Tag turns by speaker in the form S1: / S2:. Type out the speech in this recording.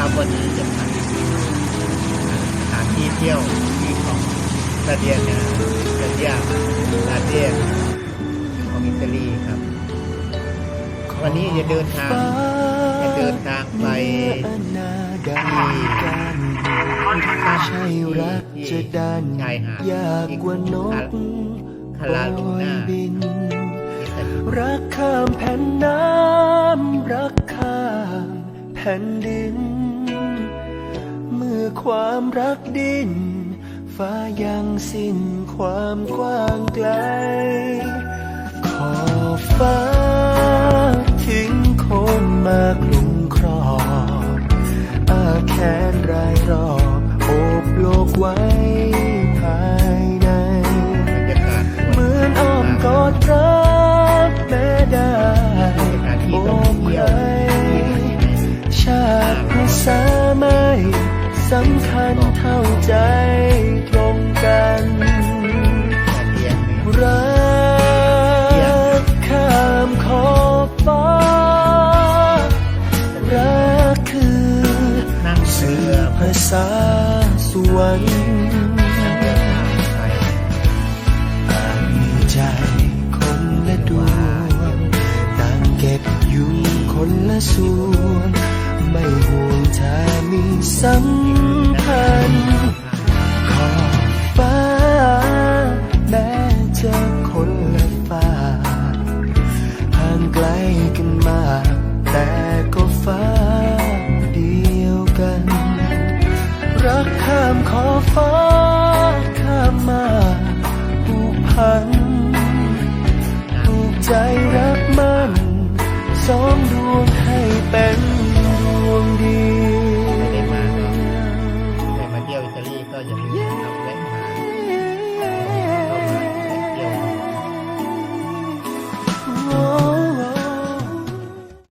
S1: ครับ วันนี้จะพาสถานที่เที่ยวที่ของซาเดียนาซาเดียซาเดียของอิตาลีครับ
S2: วันนี้จะเดินทางจะเดิน
S1: ทางไป
S2: ที่ใช่รักจะดันชายหาดยากกว่านก
S1: คาราลูน่าโอยบินร
S2: ักข้ามแผ่นน้ำรักข้ามแผ่นดิน ความรักดิน ฟ้ายังสิ้นความกว้างไกล ขอฟ้าทิ้งคนมาคลุมครอบอาแขนรายรอบโอบโลกไว้ สำคัญเท่าใจตรงกัน
S1: รั
S2: กข้ามขอบฟ้า
S1: รัก
S2: คือนั่งเสื่อภาษาสวรรค์ต่างมีใจคนละดวง
S1: ต่า
S2: งเก็บอยู่คนละส่วน ไม่ห่วงถ้ามีสัม ก็ฟ้าเดียวกัน รักข้ามขอฟ้าข้ามมาผูกพัน
S1: ผูกใจรักมัน
S2: สองดวงให้เป็นดวงดียว ได้มาก็
S1: ได้มาเที่ยวอิตาลีก็อย่าลืม